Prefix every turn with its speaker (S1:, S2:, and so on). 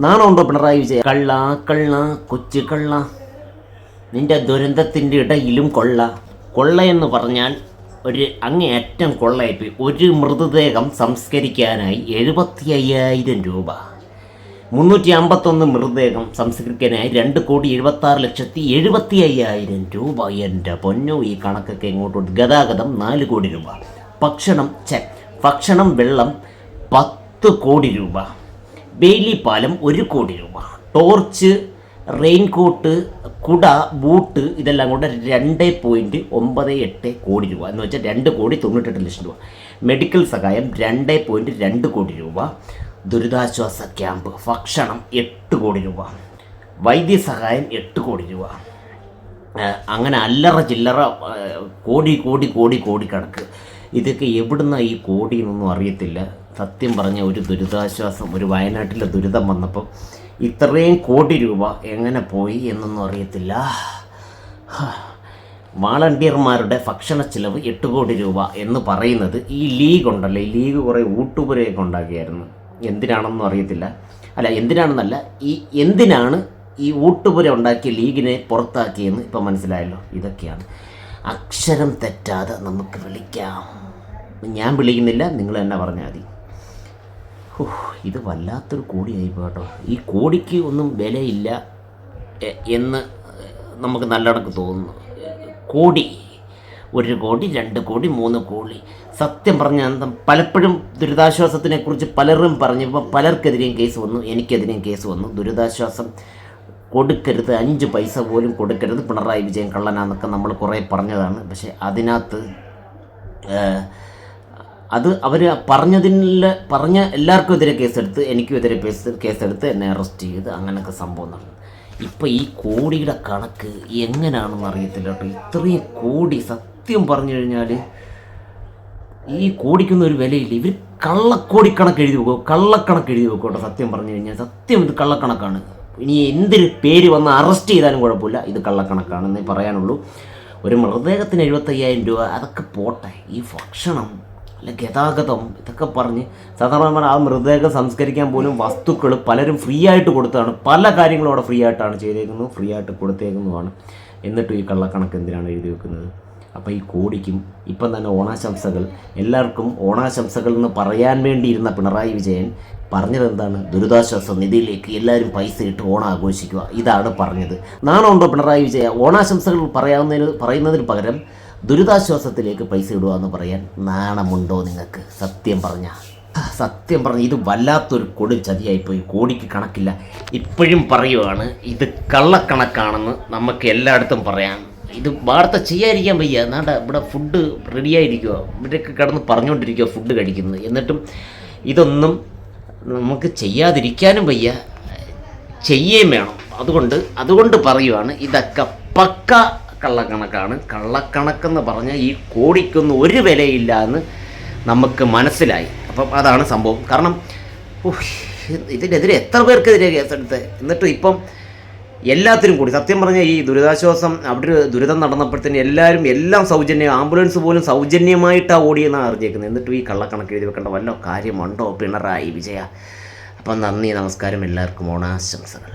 S1: നാണമുണ്ടോ പിണറായി വിജയൻ? കള്ള കള്ള കൊച്ചു കള്ള. നിന്റെ ദുരന്തത്തിന്റെ ഇടയിലും കൊള്ള. കൊള്ള എന്ന് പറഞ്ഞാൽ ഒരു അങ്ങേയറ്റം കൊള്ളയായിപ്പോയി ഒരു മൃതദേഹം സംസ്കരിക്കാനായി എഴുപത്തി അയ്യായിരം രൂപ. മുന്നൂറ്റി അമ്പത്തൊന്ന് മൃതദേഹം സംസ്കരിക്കാനായി രണ്ട് കോടി എഴുപത്താറ് ലക്ഷത്തി എഴുപത്തി അയ്യായിരം രൂപ. എന്റെ പൊന്നോ ഈ കണക്കൊക്കെ ഇങ്ങോട്ടുണ്ട് ഗതാഗതം നാല് കോടി രൂപ. ഭക്ഷണം ചെ ഭക്ഷണം വെള്ളം പത്ത് കോടി രൂപ. ബെയിലി പാലം ഒരു കോടി രൂപ. ടോർച്ച് റെയിൻകോട്ട് കുട ബൂട്ട് ഇതെല്ലാം കൂടെ രണ്ട് പോയിന്റ് ഒമ്പത് എട്ട് കോടി രൂപ. എന്ന് വെച്ചാൽ രണ്ട് കോടി തൊണ്ണൂറ്റെട്ട് ലക്ഷം രൂപ. മെഡിക്കൽ സഹായം രണ്ട് പോയിന്റ് രണ്ട് കോടി രൂപ. ദുരിതാശ്വാസ ക്യാമ്പ് ഭക്ഷണം എട്ട് കോടി രൂപ. വൈദ്യസഹായം എട്ട് കോടി രൂപ. അങ്ങനെ അല്ലറ ചില്ലറ കോടി കോടി കോടി കോടി കണക്ക്. ഇതൊക്കെ എവിടുന്ന ഈ കോടി എന്നൊന്നും അറിയത്തില്ല. സത്യം പറഞ്ഞ ഒരു ദുരിതാശ്വാസം ഒരു വയനാട്ടിലെ ദുരിതം വന്നപ്പം ഇത്രയും കോടി രൂപ എങ്ങനെ പോയി എന്നൊന്നും അറിയത്തില്ല. വാളണ്ടിയർമാരുടെ ഭക്ഷണ ചിലവ് എട്ട് കോടി രൂപ എന്ന് പറയുന്നത് ഈ ലീഗ് ഉണ്ടല്ലോ ഈ ലീഗ് കുറേ ഊട്ടുപുരയൊക്കെ ഉണ്ടാക്കിയായിരുന്നു. എന്തിനാണെന്നും അറിയത്തില്ല. അല്ല എന്തിനാണെന്നല്ല ഈ എന്തിനാണ് ഈ ഊട്ടുപുര ഉണ്ടാക്കിയ ലീഗിനെ പുറത്താക്കിയെന്ന് ഇപ്പം മനസ്സിലായല്ലോ. ഇതൊക്കെയാണ്. അക്ഷരം തെറ്റാതെ നമുക്ക് വിളിക്കാം. ഞാൻ വിളിക്കുന്നില്ല നിങ്ങൾ തന്നെ പറഞ്ഞാൽ മതി. ഇത് വല്ലാത്തൊരു കോടിയായി കേട്ടോ ഈ കോടിക്ക് ഒന്നും വിലയില്ല എന്ന് നമുക്ക് നല്ലടക്ക് തോന്നുന്നു. കോടി ഒരു കോടി രണ്ട് കോടി മൂന്ന് കോടി. സത്യം പറഞ്ഞാൽ പലപ്പോഴും ദുരിതാശ്വാസത്തിനെക്കുറിച്ച് പലരും പറഞ്ഞപ്പോൾ പലർക്കെതിരെയും കേസ് വന്നു എനിക്കെതിരെയും കേസ് വന്നു. ദുരിതാശ്വാസം കൊടുക്കരുത് അഞ്ച് പൈസ പോലും കൊടുക്കരുത് പിണറായി വിജയൻ കള്ളനാന്നൊക്കെ നമ്മൾ കുറേ പറഞ്ഞതാണ്. പക്ഷേ അതിനകത്ത് അത് അവർ പറഞ്ഞതിൽ പറഞ്ഞ എല്ലാവർക്കും എതിരെ കേസെടുത്ത് എനിക്കും എതിരെ കേസ് കേസെടുത്ത് എന്നെ അറസ്റ്റ് ചെയ്ത് അങ്ങനെയൊക്കെ സംഭവം നടന്നു. ഇപ്പം ഈ കോടിയുടെ കണക്ക് എങ്ങനെയാണെന്ന് അറിയത്തില്ല കേട്ടോ. ഇത്രയും കോടി സത്യം പറഞ്ഞു കഴിഞ്ഞാൽ ഈ കോടിക്കൊന്നും ഒരു വിലയില്ല. ഇവർ കള്ളക്കോടിക്കണക്ക് എഴുതി വെക്കും കള്ളക്കണക്ക് എഴുതി വെക്കും കേട്ടോ സത്യം പറഞ്ഞു കഴിഞ്ഞാൽ സത്യം ഇത് കള്ളക്കണക്കാണ്. ഇനി എന്തൊരു പേര് വന്ന് അറസ്റ്റ് ചെയ്താലും കുഴപ്പമില്ല. ഇത് കള്ളക്കണക്കാണെന്നേ പറയാനുള്ളൂ. ഒരു മൃതദേഹത്തിന് എഴുപത്തയ്യായിരം രൂപ അതൊക്കെ പോട്ടെ. ഈ ഭക്ഷണം അല്ല ഗതാഗതം ഇതൊക്കെ പറഞ്ഞ് സാധാരണ ആ മൃതദേഹം സംസ്കരിക്കാൻ പോലും വസ്തുക്കൾ പലരും ഫ്രീ ആയിട്ട് കൊടുത്തതാണ്. പല കാര്യങ്ങളും അവിടെ ഫ്രീ ആയിട്ടാണ് ചെയ്തേക്കുന്നത്. ഫ്രീ ആയിട്ട് കൊടുത്തേക്കുന്നതുമാണ് എന്നിട്ട് ഈ കള്ളക്കണക്ക് എന്തിനാണ് എഴുതി വെക്കുന്നത്? അപ്പോൾ ഈ കോടിക്കും ഇപ്പം തന്നെ ഓണാശംസകൾ. എല്ലാവർക്കും ഓണാശംസകൾ എന്ന് പറയാൻ വേണ്ടിയിരുന്ന പിണറായി വിജയൻ പറഞ്ഞത് എന്താണ്? ദുരിതാശ്വാസ നിധിയിലേക്ക് എല്ലാവരും പൈസ ഇട്ട് ഓണം ആഘോഷിക്കുക ഇതാണ് പറഞ്ഞത്. നാണമുണ്ടോ പിണറായി വിജയ? ഓണാശംസകൾ പറയാവുന്നതിന് പറയുന്നതിന് പകരം ദുരിതാശ്വാസത്തിലേക്ക് പൈസ ഇടുക എന്ന് പറയാൻ നാണമുണ്ടോ നിങ്ങൾക്ക്? സത്യം പറഞ്ഞ. സത്യം പറഞ്ഞ ഇത് വല്ലാത്തൊരു കൊടും ചതിയായിപ്പോയി. കോടിക്ക് കണക്കില്ല. ഇപ്പോഴും പറയുവാണ് ഇത് കള്ളക്കണക്കാണെന്ന് നമുക്ക് എല്ലായിടത്തും പറയാം ഇത് വാർത്ത ചെയ്യാതിരിക്കാൻ വയ്യ. എന്നാണ്ട് ഇവിടെ ഫുഡ് റെഡിയായിരിക്കുക ഇവിടെയൊക്കെ കിടന്ന് പറഞ്ഞുകൊണ്ടിരിക്കുക ഫുഡ് കഴിക്കുന്നത്. എന്നിട്ടും ഇതൊന്നും നമുക്ക് ചെയ്യാതിരിക്കാനും വയ്യ. ചെയ്യുകയും വേണം. അതുകൊണ്ട് അതുകൊണ്ട് പറയുവാണ് ഇതൊക്കെ പക്ക കള്ളക്കണക്കാണ്. കള്ളക്കണക്കെന്ന് പറഞ്ഞാൽ ഈ കോടിക്കൊന്നും ഒരു വിലയില്ല എന്ന് നമുക്ക് മനസ്സിലായി. അപ്പം അതാണ് സംഭവം. കാരണം ഇതിനെതിരെ എത്ര പേർക്കെതിരെ കേസെടുത്ത്? എന്നിട്ട് ഇപ്പം എല്ലാത്തിനും കൂടി സത്യം പറഞ്ഞാൽ ഈ ദുരിതാശ്വാസം അവിടെ ഒരു ദുരിതം നടന്നപ്പോഴത്തേന് എല്ലാവരും എല്ലാം സൗജന്യം ആംബുലൻസ് പോലും സൗജന്യമായിട്ടാണ് ഓടിയെന്നാണ് അറിഞ്ഞേക്കുന്നത്. എന്നിട്ടും ഈ കള്ളക്കണക്ക് എഴുതി വെക്കേണ്ട വല്ല കാര്യമുണ്ടോ പിണറായി വിജയ? അപ്പം നന്ദി നമസ്കാരം. എല്ലാവർക്കും ഓണാശംസകൾ.